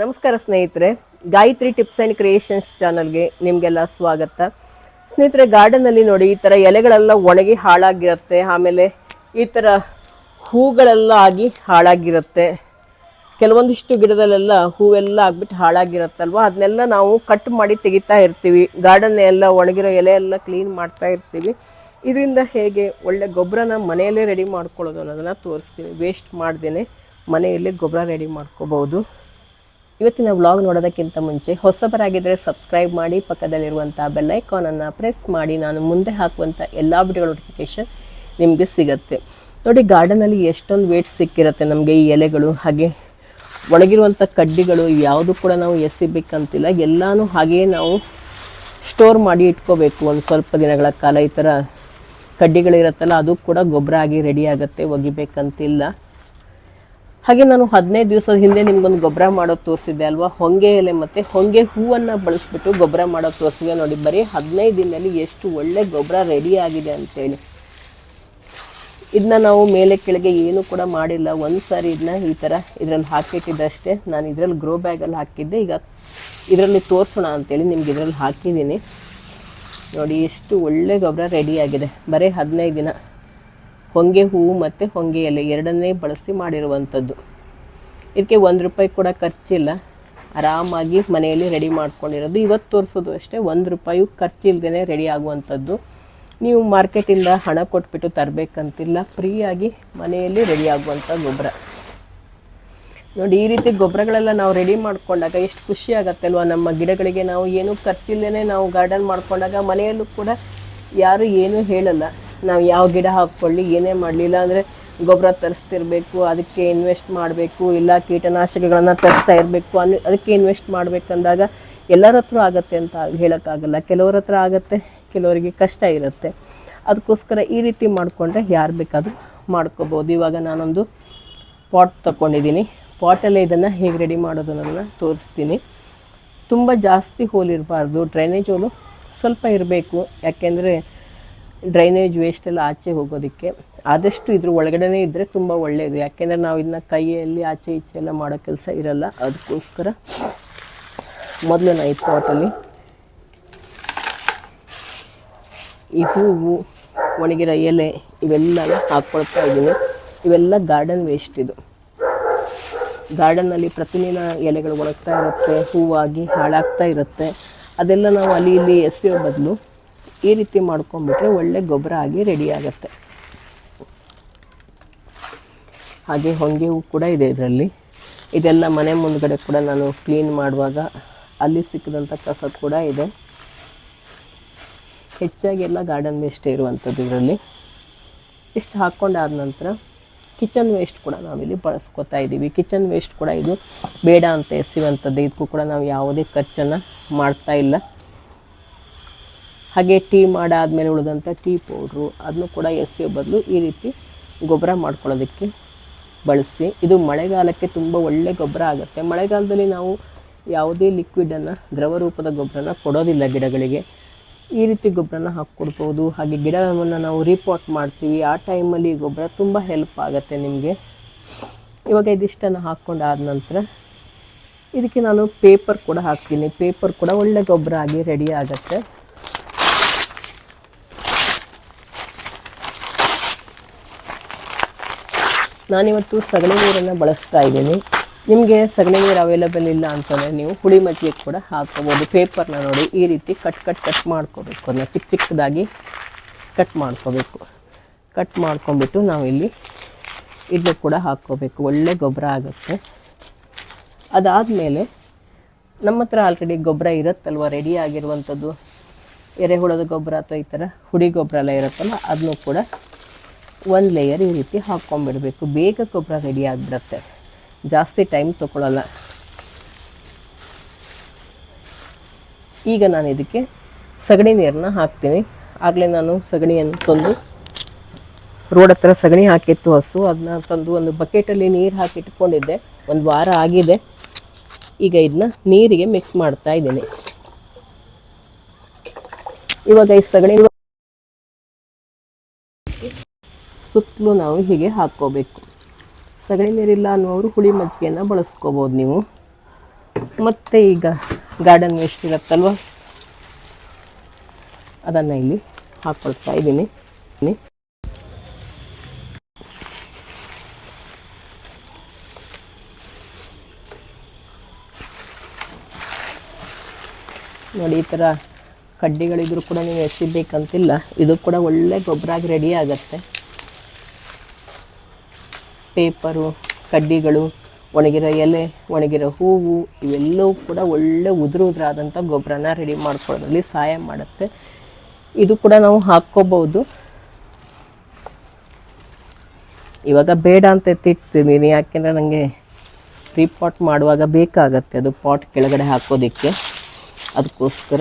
ನಮಸ್ಕಾರ ಸ್ನೇಹಿತರೆ, Gayatri tips and creations ಚಾನಲ್ಗೆ ನಿಮಗೆಲ್ಲ ಸ್ವಾಗತ. ಸ್ನೇಹಿತರೆ ಗಾರ್ಡನಲ್ಲಿ ನೋಡಿ, ಈ ಥರ ಎಲೆಗಳೆಲ್ಲ ಒಣಗಿ ಹಾಳಾಗಿರುತ್ತೆ, ಆಮೇಲೆ ಈ ಥರ ಹೂಗಳೆಲ್ಲ ಆಗಿ ಹಾಳಾಗಿರುತ್ತೆ. ಕೆಲವೊಂದಿಷ್ಟು ಗಿಡದಲ್ಲೆಲ್ಲ ಹೂವೆಲ್ಲ ಆಗ್ಬಿಟ್ಟು ಹಾಳಾಗಿರುತ್ತಲ್ವ? ಅದನ್ನೆಲ್ಲ ನಾವು ಕಟ್ ಮಾಡಿ ತೆಗಿತಾ ಇರ್ತೀವಿ. ಗಾರ್ಡನ್ ಎಲ್ಲ ಒಣಗಿರೋ ಎಲೆ ಎಲ್ಲ ಕ್ಲೀನ್ ಮಾಡ್ತಾ ಇರ್ತೀವಿ. ಇದರಿಂದ ಹೇಗೆ ಒಳ್ಳೆ ಗೊಬ್ಬರನ ಮನೆಯಲ್ಲೇ ರೆಡಿ ಮಾಡ್ಕೊಳ್ಳೋದು ಅನ್ನೋದನ್ನು ತೋರಿಸ್ತೀನಿ ವೇಸ್ಟ್ ಮಾಡ್ದೇನೆ ಮನೆಯಲ್ಲೇ ಗೊಬ್ಬರ ರೆಡಿ ಮಾಡ್ಕೋಬಹುದು ಇವತ್ತಿನ ವ್ಲಾಗ್ ನೋಡೋದಕ್ಕಿಂತ ಮುಂಚೆ ಹೊಸಬರಾಗಿದ್ದರೆ ಸಬ್ಸ್ಕ್ರೈಬ್ ಮಾಡಿ ಪಕ್ಕದಲ್ಲಿರುವಂಥ ಬೆಲ್ಲೈಕಾನನ್ನು ಪ್ರೆಸ್ ಮಾಡಿ ನಾನು ಮುಂದೆ ಹಾಕುವಂಥ ಎಲ್ಲ ವಿಡಿಯೋ ನೋಟಿಫಿಕೇಷನ್ ನಿಮಗೆ ಸಿಗುತ್ತೆ. ನೋಡಿ ಗಾರ್ಡನಲ್ಲಿ ಎಷ್ಟೊಂದು ವೇಟ್ ಸಿಕ್ಕಿರುತ್ತೆ ನಮಗೆ ಈ ಎಲೆಗಳು. ಹಾಗೆ ಒಣಗಿರುವಂಥ ಕಡ್ಡಿಗಳು ಯಾವುದು ಕೂಡ ನಾವು ಎಸಿಬೇಕಂತಿಲ್ಲ. ಎಲ್ಲನೂ ಹಾಗೆಯೇ ನಾವು ಸ್ಟೋರ್ ಮಾಡಿ ಇಟ್ಕೋಬೇಕು. ಒಂದು ಸ್ವಲ್ಪ ದಿನಗಳ ಕಾಲ ಈ ಥರ ಕಡ್ಡಿಗಳಿರುತ್ತಲ್ಲ, ಅದು ಕೂಡ ಗೊಬ್ಬರ ಆಗಿ ರೆಡಿ ಆಗುತ್ತೆ, ಒಗಿಬೇಕಂತಿಲ್ಲ. ಹಾಗೆ ನಾನು ಹದಿನೈದು ದಿವಸದ ಹಿಂದೆ ನಿಮ್ಗೊಂದು ಗೊಬ್ಬರ ಮಾಡೋದು ತೋರಿಸಿದ್ದೆ ಅಲ್ವಾ? ಹೊಂಗೆ ಎಲೆ ಮತ್ತು ಹೊಂಗೆ ಹೂವನ್ನು ಬಳಸ್ಬಿಟ್ಟು ಗೊಬ್ಬರ ಮಾಡೋದು ತೋರಿಸಿದೆ ನೋಡಿ. ಬರೀ ಹದಿನೈದು ದಿನದಲ್ಲಿ ಎಷ್ಟು ಒಳ್ಳೆ ಗೊಬ್ಬರ ರೆಡಿ ಆಗಿದೆ ಅಂತೇಳಿ. ಇದನ್ನ ನಾವು ಮೇಲೆ ಕೆಳಗೆ ಏನು ಕೂಡ ಮಾಡಿಲ್ಲ. ಒಂದು ಸಾರಿ ಇದನ್ನ ಈ ಥರ ಇದರಲ್ಲಿ ಹಾಕಿಟ್ಟಿದ್ದಷ್ಟೇ. ನಾನು ಇದರಲ್ಲಿ ಗ್ರೋ ಬ್ಯಾಗಲ್ಲಿ ಹಾಕಿದ್ದೆ. ಈಗ ಇದರಲ್ಲಿ ತೋರಿಸೋಣ ಅಂತೇಳಿ ನಿಮ್ಗೆ ಇದರಲ್ಲಿ ಹಾಕಿದ್ದೀನಿ. ನೋಡಿ, ಎಷ್ಟು ಒಳ್ಳೆ ಗೊಬ್ಬರ ರೆಡಿ ಆಗಿದೆ. ಬರೀ ಹದಿನೈದು ದಿನ. ಹೊಂಗೆ ಹೂವು ಮತ್ತು ಹೊಂಗೆ ಎಲೆ ಎರಡನ್ನೇ ಬಳಸಿ ಮಾಡಿರುವಂಥದ್ದು. ಇದಕ್ಕೆ ಒಂದು ರೂಪಾಯಿ ಕೂಡ ಖರ್ಚಿಲ್ಲ. ಆರಾಮಾಗಿ ಮನೆಯಲ್ಲಿ ರೆಡಿ ಮಾಡ್ಕೊಂಡಿರೋದು. ಇವತ್ತು ತೋರಿಸೋದು ಅಷ್ಟೇ, ಒಂದು ರೂಪಾಯಿ ಖರ್ಚಿಲ್ದೇ ರೆಡಿ ಆಗುವಂಥದ್ದು. ನೀವು ಮಾರ್ಕೆಟಿಂದ ಹಣ ಕೊಟ್ಬಿಟ್ಟು ತರಬೇಕಂತಿಲ್ಲ, ಫ್ರೀಯಾಗಿ ಮನೆಯಲ್ಲಿ ರೆಡಿ ಆಗುವಂಥ ಗೊಬ್ಬರ. ನೋಡಿ, ಈ ರೀತಿ ಗೊಬ್ಬರಗಳೆಲ್ಲ ನಾವು ರೆಡಿ ಮಾಡ್ಕೊಂಡಾಗ ಎಷ್ಟು ಖುಷಿ ಆಗುತ್ತೆ ಅಲ್ವಾ ನಮ್ಮ ಗಿಡಗಳಿಗೆ ನಾವು ಏನೂ ಖರ್ಚಿಲ್ಲದೇ ನಾವು ಗಾರ್ಡನ್ ಮಾಡ್ಕೊಂಡಾಗ ಮನೆಯಲ್ಲೂ ಕೂಡ ಯಾರು ಏನೂ ಹೇಳಲ್ಲ. ನಾವು ಯಾವ ಗಿಡ ಹಾಕ್ಕೊಳ್ಳಿ, ಏನೇ ಮಾಡಲಿಲ್ಲ ಅಂದರೆ ಗೊಬ್ಬರ ತರಿಸ್ತಿರ್ಬೇಕು, ಅದಕ್ಕೆ ಇನ್ವೆಸ್ಟ್ ಮಾಡಬೇಕು, ಇಲ್ಲ ಕೀಟನಾಶಕಗಳನ್ನು ತರಿಸ್ತಾ ಇರಬೇಕು, ಅನ್, ಅದಕ್ಕೆ ಇನ್ವೆಸ್ಟ್ ಮಾಡಬೇಕಂದಾಗ ಎಲ್ಲರ ಹತ್ರ ಆಗುತ್ತೆ ಅಂತ ಹೇಳೋಕ್ಕಾಗಲ್ಲ. ಕೆಲವರ ಹತ್ರ ಆಗುತ್ತೆ, ಕೆಲವರಿಗೆ ಕಷ್ಟ ಇರುತ್ತೆ. ಅದಕ್ಕೋಸ್ಕರ ಈ ರೀತಿ ಮಾಡಿಕೊಂಡ್ರೆ ಯಾರು ಬೇಕಾದರೂ ಮಾಡ್ಕೋಬೋದು. ಇವಾಗ ನಾನೊಂದು ಪಾಟ್ ತಗೊಂಡಿದ್ದೀನಿ ಪಾಟಲ್ಲೇ ಇದನ್ನು ಹೇಗೆ ರೆಡಿ ಮಾಡೋದು ಅನ್ನೋದನ್ನ ತೋರಿಸ್ತೀನಿ. ತುಂಬ ಜಾಸ್ತಿ ಹೋಲಿರಬಾರ್ದು ಡ್ರೈನೇಜ್ ಹೋಲು ಸ್ವಲ್ಪ ಇರಬೇಕು. ಯಾಕೆಂದರೆ ಡ್ರೈನೇಜ್ ವೇಸ್ಟ್ ಎಲ್ಲ ಆಚೆ ಹೋಗೋದಕ್ಕೆ ಆದಷ್ಟು ಇದ್ರ ಒಳಗಡೆನೇ ಇದ್ದರೆ ತುಂಬ ಒಳ್ಳೆಯದು ಯಾಕೆಂದರೆ ನಾವು ಇದನ್ನ ಕೈಯಲ್ಲಿ ಆಚೆ ಈಚೆ ಎಲ್ಲ ಮಾಡೋ ಕೆಲಸ ಇರಲ್ಲ. ಅದಕ್ಕೋಸ್ಕರ ಮೊದಲು ನಾನು ಈ ಪಾಟಲ್ಲಿ ಈ ಹೂವು ಒಣಗಿರೋ ಎಲೆ ಇವೆಲ್ಲ ಹಾಕ್ಕೊಳ್ತಾ ಇದ್ದೀನಿ. ಇವೆಲ್ಲ ಗಾರ್ಡನ್ ವೇಸ್ಟ್ ಇದು. ಗಾರ್ಡನ್ನಲ್ಲಿ ಪ್ರತಿದಿನ ಎಲೆಗಳು ಒಣಗ್ತಾ ಇರುತ್ತೆ, ಹೂವಾಗಿ ಹಾಳಾಗ್ತಾ ಇರುತ್ತೆ. ಅದೆಲ್ಲ ನಾವು ಅಲ್ಲಿ ಇಲ್ಲಿ ಎಸೆಯೋ ಬದಲು ಈ ರೀತಿ ಮಾಡ್ಕೊಂಬಿಟ್ರೆ ಒಳ್ಳೆ ಗೊಬ್ಬರ ಆಗಿ ರೆಡಿ ಆಗುತ್ತೆ. ಹಾಗೆ ಹೊಂಗೆ ಹೂ ಕೂಡ ಇದೆ ಇದರಲ್ಲಿ. ಇದೆಲ್ಲ ಮನೆ ಮುಂದ್ಗಡೆ ಕೂಡ ನಾನು ಕ್ಲೀನ್ ಮಾಡುವಾಗ ಅಲ್ಲಿ ಸಿಕ್ಕಿದಂಥ ಕಸ ಕೂಡ ಇದೆ. ಹೆಚ್ಚಾಗಿ ಎಲ್ಲ ಗಾರ್ಡನ್ ವೇಸ್ಟ್ ಇರುವಂಥದ್ದು ಇದರಲ್ಲಿ. ಇಷ್ಟು ಹಾಕ್ಕೊಂಡಾದ ನಂತರ ಕಿಚನ್ ವೇಸ್ಟ್ ಕೂಡ ನಾವಿಲ್ಲಿ ಬಳಸ್ಕೊತಾ ಇದ್ದೀವಿ. ಕಿಚನ್ ವೇಸ್ಟ್ ಕೂಡ ಇದು ಬೇಡ ಅಂತ ಎಸಿವಂಥದ್ದು ಇದಕ್ಕೂ ಕೂಡ ನಾವು ಯಾವುದೇ ಖರ್ಚನ್ನು ಮಾಡ್ತಾ ಇಲ್ಲ. ಹಾಗೆ ಟೀ ಮಾಡಾದಮೇಲೆ ಉಳಿದಂಥ ಟೀ ಪೌಡ್ರು ಅದನ್ನು ಕೂಡ ಎಸೆಯೋ ಬದಲು ಈ ರೀತಿ ಗೊಬ್ಬರ ಮಾಡ್ಕೊಳ್ಳೋದಕ್ಕೆ ಬಳಸಿ. ಇದು ಮಳೆಗಾಲಕ್ಕೆ ತುಂಬ ಒಳ್ಳೆ ಗೊಬ್ಬರ ಆಗುತ್ತೆ. ಮಳೆಗಾಲದಲ್ಲಿ ನಾವು ಯಾವುದೇ ಲಿಕ್ವಿಡನ್ನು ದ್ರವ ರೂಪದ ಗೊಬ್ಬರನ ಕೊಡೋದಿಲ್ಲ ಗಿಡಗಳಿಗೆ. ಈ ರೀತಿ ಗೊಬ್ಬರನ ಹಾಕ್ಕೊಡ್ಬೋದು. ಹಾಗೆ ಗಿಡವನ್ನು ನಾವು ರೀಪಾಟ್ ಮಾಡ್ತೀವಿ. ಆ ಟೈಮಲ್ಲಿ ಈ ಗೊಬ್ಬರ ತುಂಬ ಹೆಲ್ಪ್ ಆಗುತ್ತೆ ನಿಮಗೆ. ಇವಾಗ ಇದಿಷ್ಟನ್ನು ಹಾಕ್ಕೊಂಡಾದ ನಂತರ ಇದಕ್ಕೆ ನಾನು ಪೇಪರ್ ಕೂಡ ಹಾಕ್ತೀನಿ. ಪೇಪರ್ ಕೂಡ ಒಳ್ಳೆ ಗೊಬ್ಬರ ಆಗಿ ರೆಡಿ ಆಗುತ್ತೆ. ನಾನಿವತ್ತು ಸಗಣಿ ನೀರನ್ನು ಬಳಸ್ತಾ ಇದ್ದೀನಿ. ನಿಮಗೆ ಸಗಣಿ ನೀರು ಅವೈಲೇಬಲ್ ಇಲ್ಲ ಅಂತಂದರೆ ನೀವು ಹುಳಿ ಮಜ್ಜಿಗೆ ಕೂಡ ಹಾಕ್ಕೋಬೋದು. ಪೇಪರ್ನ ನೋಡಿ ಈ ರೀತಿ ಕಟ್ ಕಟ್ ಕಟ್ ಮಾಡ್ಕೋಬೇಕು. ಅದನ್ನ ಚಿಕ್ಕ ಚಿಕ್ಕದಾಗಿ ಕಟ್ ಮಾಡ್ಕೋಬೇಕು. ಕಟ್ ಮಾಡ್ಕೊಂಬಿಟ್ಟು ನಾವಿಲ್ಲಿ ಇದನ್ನು ಕೂಡ ಹಾಕ್ಕೋಬೇಕು. ಒಳ್ಳೆ ಗೊಬ್ಬರ ಆಗುತ್ತೆ. ಅದಾದಮೇಲೆ ನಮ್ಮ ಹತ್ರ ಆಲ್ರೆಡಿ ಗೊಬ್ಬರ ಇರುತ್ತಲ್ವ? ರೆಡಿ ಆಗಿರುವಂಥದ್ದು ಎರೆಹುಳದ ಗೊಬ್ಬರ ಅಥವಾ ಈ ಥರ ಹುಡಿ ಗೊಬ್ಬರ ಎಲ್ಲ ಇರುತ್ತಲ್ಲ, ಅದನ್ನು ಕೂಡ ಒಂದು ಲೇಯರ್ ಈ ರೀತಿ ಹಾಕ್ಕೊಂಡ್ಬಿಡಬೇಕು. ಬೇಗ ಗೊಬ್ಬರ ರೆಡಿ ಆಗಿಬಿಡುತ್ತೆ. ಜಾಸ್ತಿ ಟೈಮ್ ತೊಗೊಳ್ಳಲ್ಲ ಈಗ ನಾನು ಇದಕ್ಕೆ ಸಗಣಿ ನೀರನ್ನ ಹಾಕ್ತೀನಿ. ಆಗಲೇ ನಾನು ಸಗಣಿಯನ್ನು ತಂದು ರೋಡ್ ಹತ್ರ ಸಗಣಿ ಹಾಕಿತ್ತು ಹಸು. ಅದನ್ನ ತಂದು ಒಂದು ಬಕೆಟಲ್ಲಿ ನೀರು ಹಾಕಿ ಇಟ್ಕೊಂಡಿದ್ದೆ. ಒಂದು ವಾರ ಆಗಿದೆ. ಈಗ ಇದನ್ನ ನೀರಿಗೆ ಮಿಕ್ಸ್ ಮಾಡ್ತಾ ಇದ್ದೀನಿ. ಇವಾಗ ಈ ಸಗಣಿ ಸುತ್ತಲೂ ನಾವು ಹೀಗೆ ಹಾಕ್ಕೋಬೇಕು. ಸಗಣಿ ನೀರಿಲ್ಲ ಅನ್ನೋರು ಹುಳಿ ಮಜ್ಜಿಗೆಯನ್ನು ಬಳಸ್ಕೋಬೋದು ನೀವು. ಮತ್ತು ಈಗ ಗಾರ್ಡನ್ ವೇಸ್ಟ್ ಇರುತ್ತಲ್ವ? ಅದನ್ನು ಇಲ್ಲಿ ಹಾಕ್ಕೊಳ್ತಾ ಇದ್ದೀನಿ. ನೋಡಿ, ಈ ಥರ ಕಡ್ಡಿಗಳಿದ್ರು ಕೂಡ ನೀವು ಎಸಿಬೇಕಂತಿಲ್ಲ ಇದು ಕೂಡ ಒಳ್ಳೆ ಗೊಬ್ಬರ ಆಗಿ ರೆಡಿ ಆಗುತ್ತೆ. ಪೇಪರು, ಕಡ್ಡಿಗಳು, ಒಣಗಿರೋ ಎಲೆ, ಒಣಗಿರೋ ಹೂವು, ಇವೆಲ್ಲವೂ ಕೂಡ ಒಳ್ಳೆ ಉದುರು ಉದುರಾದಂಥ ಗೊಬ್ಬರನ ರೆಡಿ ಮಾಡ್ಕೊಳ್ಳೋದ್ರಲ್ಲಿ ಸಹಾಯ ಮಾಡುತ್ತೆ. ಇದು ಕೂಡ ನಾವು ಹಾಕ್ಕೋಬೋದು. ಇವಾಗ ಬೇಡ ಅಂತ ಎತ್ತಿಡ್ತಿದ್ದೀನಿ ಯಾಕೆಂದರೆ ನನಗೆ ರೀಪಾಟ್ ಮಾಡುವಾಗ ಬೇಕಾಗತ್ತೆ ಅದು ಪಾಟ್ ಕೆಳಗಡೆ ಹಾಕೋದಕ್ಕೆ. ಅದಕ್ಕೋಸ್ಕರ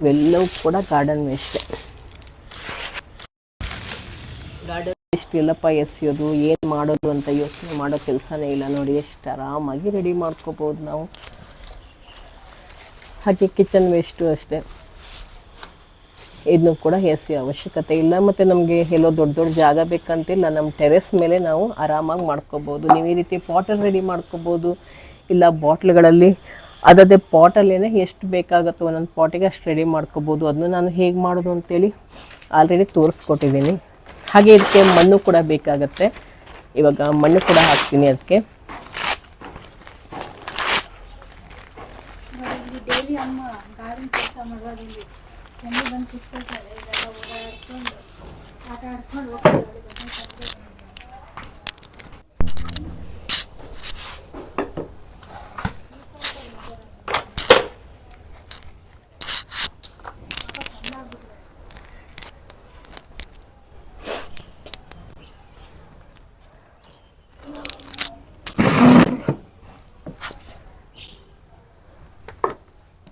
ಇವೆಲ್ಲವೂ ಕೂಡ ಗಾರ್ಡನ್ ವೇಸ್ಟ್ ಗಾರ್ಡನ್ ವೇಸ್ಟ್ ಇಲ್ಲಪ್ಪ ಎಸೆಯೋದು, ಏನು ಮಾಡೋದು ಅಂತ ಯೋಚನೆ ಮಾಡೋ ಕೆಲಸನೇ ಇಲ್ಲ ನೋಡಿ, ಎಷ್ಟು ಆರಾಮಾಗಿ ರೆಡಿ ಮಾಡ್ಕೋಬೋದು ನಾವು. ಹಾಗೆ ಕಿಚನ್ ವೇಸ್ಟು ಅಷ್ಟೇ. ಇದನ್ನು ಕೂಡ ಎಸೆಯೋ ಅವಶ್ಯಕತೆ ಇಲ್ಲ. ಮತ್ತು ನಮಗೆ ಎಲ್ಲೋ ದೊಡ್ಡ ದೊಡ್ಡ ಜಾಗ ಬೇಕಂತಿಲ್ಲ ನಮ್ಮ ಟೆರೆಸ್ ಮೇಲೆ ನಾವು ಆರಾಮಾಗಿ ಮಾಡ್ಕೋಬೋದು. ನೀವು ಈ ರೀತಿ ಪಾಟರ್ ರೆಡಿ ಮಾಡ್ಕೋಬೋದು, ಇಲ್ಲ ಬಾಟ್ಲ್ಗಳಲ್ಲಿ ಅದದೇ ಪಾಟಲ್ಲೇ ಎಷ್ಟು ಬೇಕಾಗುತ್ತೋ ಒಂದೊಂದು ಪಾಟಿಗೆ ಅಷ್ಟು ರೆಡಿ ಮಾಡ್ಕೋಬೋದು. ಅದನ್ನು ನಾನು ಹೇಗೆ ಮಾಡೋದು ಅಂತೇಳಿ ಆಲ್ರೆಡಿ ತೋರಿಸ್ಕೊಟ್ಟಿದ್ದೀನಿ ಹಾಗೆ ಇದಕ್ಕೆ ಮಣ್ಣು ಕೂಡ ಬೇಕಾಗತ್ತೆ. ಇವಾಗ ಮಣ್ಣು ಕೂಡ ಹಾಕ್ತೀನಿ ಅದಕ್ಕೆ ಇಲ್ಲಿ ಡೈಲಿ ಅಮ್ಮ ಗಾರ್ಡನ್ ಕೆಲಸ ಮಾಡುವಾಗ ಇಲ್ಲಿ ಎಣ್ಣೆ ಬಂದು ಕುತ್ಕೊಳ್ತಾರೆ ಇದೆಲ್ಲ ಓಡಾಡ್ಕೊಂಡು ಆಟ ಆಡ್ಕೊಂಡು ಹೋಗ್ತಾರೆ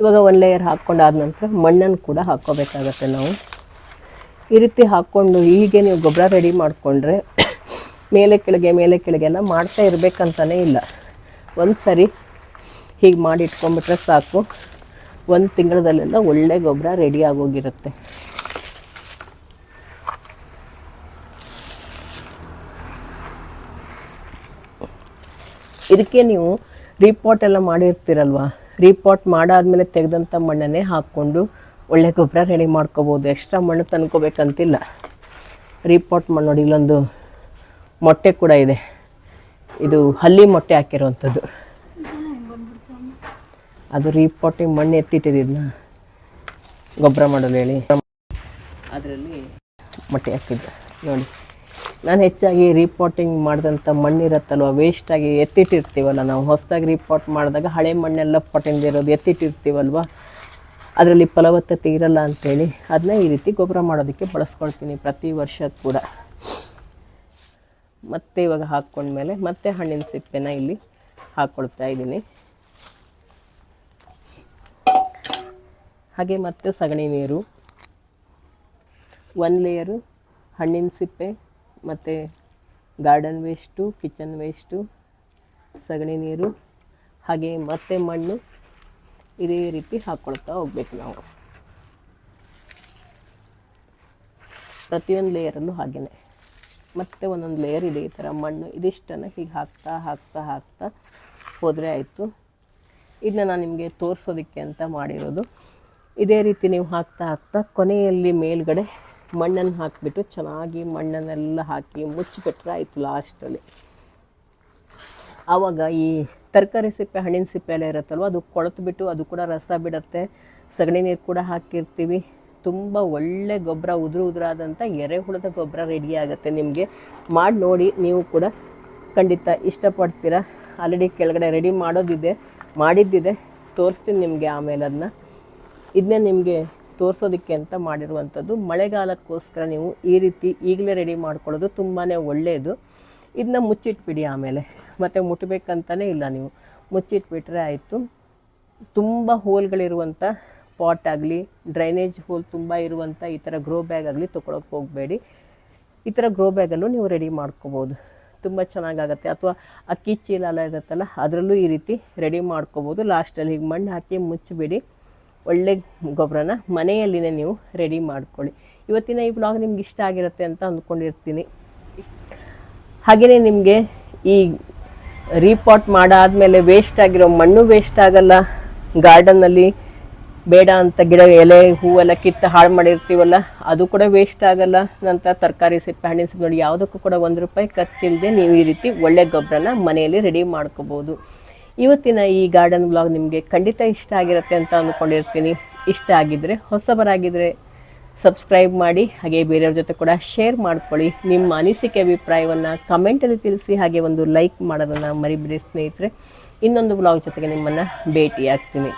ಇವಾಗ ಒಂದು ಲೇಯರ್ ಹಾಕ್ಕೊಂಡಾದ ನಂತರ ಮಣ್ಣನ್ನು ಕೂಡ ಹಾಕ್ಕೋಬೇಕಾಗತ್ತೆ ನಾವು. ಈ ರೀತಿ ಹಾಕ್ಕೊಂಡು ಹೀಗೆ ನೀವು ಗೊಬ್ಬರ ರೆಡಿ ಮಾಡಿಕೊಂಡ್ರೆ ಮೇಲೆ ಕೆಳಗೆ ಮೇಲೆ ಕೆಳಗೆ ಎಲ್ಲ ಮಾಡ್ತಾ ಇರಬೇಕಂತಲೇ ಇಲ್ಲ. ಒಂದು ಸರಿ ಹೀಗೆ ಮಾಡಿ ಇಟ್ಕೊಂಬಿಟ್ರೆ ಸಾಕು. ಒಂದು ತಿಂಗಳದಲ್ಲೆಲ್ಲ ಒಳ್ಳೆ ಗೊಬ್ಬರ ರೆಡಿ ಆಗೋಗಿರುತ್ತೆ. ಇದಕ್ಕೆ ನೀವು ರಿಪೋರ್ಟ್ ಎಲ್ಲ ಮಾಡಿರ್ತೀರಲ್ವ? ರೀಪಾಟ್ ಮಾಡಾದ್ಮೇಲೆ ತೆಗೆದಂಥ ಮಣ್ಣನ್ನೇ ಹಾಕ್ಕೊಂಡು ಒಳ್ಳೆ ಗೊಬ್ಬರ ರೆಡಿ ಮಾಡ್ಕೋಬೋದು. ಎಕ್ಸ್ಟ್ರಾ ಮಣ್ಣು ತಂದ್ಕೋಬೇಕಂತಿಲ್ಲ. ರೀಪಾಟ್ ಮಣ್ಣು ನೋಡಿ, ಇಲ್ಲೊಂದು ಮೊಟ್ಟೆ ಕೂಡ ಇದೆ. ಇದು ಹಲ್ಲಿ ಮೊಟ್ಟೆ ಹಾಕಿರೋವಂಥದ್ದು. ಅದು ರೀಪಾಟಿಗೆ ಮಣ್ಣು ಎತ್ತಿಟ್ಟಿದ್ದನ್ನ ಗೊಬ್ಬರ ಮಾಡಲು ಹೇಳಿ. ಅದರಲ್ಲಿ ಮೊಟ್ಟೆ ಹಾಕಿದ್ದು. ನೋಡಿ. ನಾನು ಹೆಚ್ಚಾಗಿ ರಿಪೋರ್ಟಿಂಗ್ ಮಾಡಿದಂಥ ಮಣ್ಣಿರುತ್ತಲ್ವ ವೇಸ್ಟಾಗಿ ಎತ್ತಿಟ್ಟಿರ್ತೀವಲ್ಲ ನಾವು. ಹೊಸದಾಗಿ ರಿಪೋರ್ಟ್ ಮಾಡಿದಾಗ ಹಳೆ ಮಣ್ಣೆಲ್ಲ ಪೊಟೆಂದಿರೋದು ಎತ್ತಿಟ್ಟಿರ್ತೀವಲ್ವ? ಅದರಲ್ಲಿ ಫಲವತ್ತತೆ ಇರಲ್ಲ ಅಂಥೇಳಿ ಅದನ್ನ ಈ ರೀತಿ ಗೊಬ್ಬರ ಮಾಡೋದಕ್ಕೆ ಬಳಸ್ಕೊಳ್ತೀನಿ ಪ್ರತಿ ವರ್ಷ ಕೂಡ. ಮತ್ತೆ ಇವಾಗ ಹಾಕ್ಕೊಂಡ್ಮೇಲೆ ಮತ್ತೆ ಹಣ್ಣಿನ ಸಿಪ್ಪೆನ ಇಲ್ಲಿ ಹಾಕ್ಕೊಳ್ತಾ ಇದ್ದೀನಿ. ಹಾಗೆ ಮತ್ತೆ ಸಗಣಿ ನೀರು, ಒಂದು ಲೇಯರು ಹಣ್ಣಿನ ಸಿಪ್ಪೆ ಮತ್ತು ಗಾರ್ಡನ್ ವೇಸ್ಟು ಕಿಚನ್ ವೇಸ್ಟು ಸಗಣಿ ನೀರು, ಹಾಗೆ ಮತ್ತೆ ಮಣ್ಣು ಇದೇ ರೀತಿ ಹಾಕ್ಕೊಳ್ತಾ ಹೋಗ್ಬೇಕು ನಾವು. ಪ್ರತಿಯೊಂದು ಲೇಯರಲ್ಲೂ ಹಾಗೆಯೇ ಮತ್ತೆ ಒಂದೊಂದು ಲೇಯರ್ ಇದೆ ಈ ಥರ ಮಣ್ಣು, ಇದಿಷ್ಟನ್ನು ಹೀಗೆ ಹಾಕ್ತಾ ಹಾಕ್ತಾ ಹಾಕ್ತಾ ಹೋದರೆ ಆಯಿತು. ಇದನ್ನ ನಾನು ನಿಮಗೆ ತೋರಿಸೋದಕ್ಕೆ ಅಂತ ಮಾಡಿರೋದು. ಇದೇ ರೀತಿ ನೀವು ಹಾಕ್ತಾ ಹಾಕ್ತಾ ಕೊನೆಯಲ್ಲಿ ಮೇಲ್ಗಡೆ ಮಣ್ಣನ್ನು ಹಾಕಿಬಿಟ್ಟು ಚೆನ್ನಾಗಿ ಮಣ್ಣನ್ನೆಲ್ಲ ಹಾಕಿ ಮುಚ್ಚಿಬಿಟ್ರೆ ಆಯಿತು ಲಾಸ್ಟಲ್ಲಿ. ಆವಾಗ ಈ ತರಕಾರಿ ಸಿಪ್ಪೆ, ಹಣ್ಣಿನ ಸಿಪ್ಪೆ ಎಲ್ಲ ಇರುತ್ತಲ್ವ, ಅದು ಕೊಳೆತು ಬಿಟ್ಟು ಅದು ಕೂಡ ರಸ ಬಿಡುತ್ತೆ. ಸಗಣಿ ನೀರು ಕೂಡ ಹಾಕಿರ್ತೀವಿ. ತುಂಬ ಒಳ್ಳೆ ಗೊಬ್ಬರ, ಉದುರು ಉದುರಾದಂಥ ಎರೆಹುಳದ ಗೊಬ್ಬರ ರೆಡಿ ಆಗುತ್ತೆ ನಿಮಗೆ. ಮಾಡಿ ನೋಡಿ, ನೀವು ಕೂಡ ಖಂಡಿತ ಇಷ್ಟಪಡ್ತೀರ. ಆಲ್ರೆಡಿ ಕೆಳಗಡೆ ರೆಡಿ ಮಾಡೋದಿದೆ, ಮಾಡಿದ್ದಿದೆ. ತೋರಿಸ್ತೀನಿ ನಿಮಗೆ ಆಮೇಲೆ ಅದನ್ನ. ಇದನ್ನೇ ನಿಮಗೆ ತೋರಿಸೋದಕ್ಕೆ ಅಂತ ಮಾಡಿರುವಂಥದ್ದು. ಮಳೆಗಾಲಕ್ಕೋಸ್ಕರ ನೀವು ಈ ರೀತಿ ಈಗಲೇ ರೆಡಿ ಮಾಡ್ಕೊಳ್ಳೋದು ತುಂಬಾ ಒಳ್ಳೆಯದು ಇದನ್ನ ಮುಚ್ಚಿಟ್ಬಿಡಿ ಆಮೇಲೆ. ಮತ್ತು ಮುಟ್ಟಬೇಕಂತಲೇ ಇಲ್ಲ ನೀವು. ಮುಚ್ಚಿಟ್ಬಿಟ್ರೆ ಆಯಿತು. ತುಂಬ ಹೋಲ್ಗಳಿರುವಂಥ ಪಾಟ್ ಆಗಲಿ ಡ್ರೈನೇಜ್ ಹೋಲ್ ತುಂಬ ಇರುವಂಥ ಈ ಥರ ಗ್ರೋ ಬ್ಯಾಗ್ ಆಗಲಿ ತೊಗೊಳಕ್ಕೆ ಹೋಗಬೇಡಿ. ಈ ಥರ ಗ್ರೋ ಬ್ಯಾಗಲ್ಲೂ ನೀವು ರೆಡಿ ಮಾಡ್ಕೋಬೋದು. ತುಂಬ ಚೆನ್ನಾಗಾಗತ್ತೆ. ಅಥವಾ ಅಕ್ಕಿ ಚೀಲ ಎಲ್ಲ ಇರುತ್ತಲ್ಲ, ಅದರಲ್ಲೂ ಈ ರೀತಿ ರೆಡಿ ಮಾಡ್ಕೋಬೋದು. ಲಾಸ್ಟಲ್ಲಿ ಹೀಗೆ ಮಣ್ಣು ಹಾಕಿ ಮುಚ್ಚಿಬಿಡಿ. ಒಳ್ಳೆ ಗೊಬ್ಬರನ ಮನೆಯಲ್ಲಿನೇ ನೀವು ರೆಡಿ ಮಾಡ್ಕೊಳ್ಳಿ. ಇವತ್ತಿನ ಈ ಬ್ಲಾಗ್ ನಿಮ್ಗೆ ಇಷ್ಟ ಆಗಿರುತ್ತೆ ಅಂತ ಅಂದ್ಕೊಂಡಿರ್ತೀನಿ. ಹಾಗೆಯೇ ನಿಮಗೆ ಈ ರೀಪಾಟ್ ಮಾಡಾದಮೇಲೆ ವೇಸ್ಟ್ ಆಗಿರೋ ಮಣ್ಣು ವೇಸ್ಟ್ ಆಗಲ್ಲ ಗಾರ್ಡನ್ನಲ್ಲಿ ಬೇಡ ಅಂತ ಗಿಡ, ಎಲೆ, ಹೂವೆಲ್ಲ ಕಿತ್ತು ಹಾಳು ಮಾಡಿರ್ತೀವಲ್ಲ, ಅದು ಕೂಡ ವೇಸ್ಟ್ ಆಗಲ್ಲ. ನಂತರ ತರಕಾರಿ ಸಿಪ್ಪೆ, ಹಣ್ಣಿನ ಸಿಪ್ಪೆ ನೋಡಿ, ಯಾವುದಕ್ಕೂ ಕೂಡ ಒಂದು ರೂಪಾಯಿ ಖರ್ಚಿಲ್ಲದೆ ನೀವು ಈ ರೀತಿ ಒಳ್ಳೆ ಗೊಬ್ಬರನ ಮನೆಯಲ್ಲಿ ರೆಡಿ ಮಾಡ್ಕೋಬೋದು. ಇವತ್ತಿನ ಈ ಗಾರ್ಡನ್ ಬ್ಲಾಗ್ ನಿಮಗೆ ಖಂಡಿತ ಇಷ್ಟ ಆಗಿರುತ್ತೆ ಅಂತ ಅಂದ್ಕೊಂಡಿರ್ತೀನಿ ಇಷ್ಟ ಆಗಿದ್ದರೆ ಹೊಸಬರಾಗಿದ್ದರೆ ಸಬ್ಸ್ಕ್ರೈಬ್ ಮಾಡಿ, ಹಾಗೆ ಬೇರೆಯವ್ರ ಜೊತೆ ಕೂಡ ಶೇರ್ ಮಾಡ್ಕೊಳ್ಳಿ. ನಿಮ್ಮ ಅನಿಸಿಕೆ, ಅಭಿಪ್ರಾಯವನ್ನು ಕಮೆಂಟಲ್ಲಿ ತಿಳಿಸಿ, ಹಾಗೆ ಒಂದು ಲೈಕ್ ಮಾಡೋದನ್ನು ಮರಿಬಿಡಿ ಸ್ನೇಹಿತರೆ. ಇನ್ನೊಂದು ಬ್ಲಾಗ್ ಜೊತೆಗೆ ನಿಮ್ಮನ್ನು ಭೇಟಿ ಆಗ್ತೀನಿ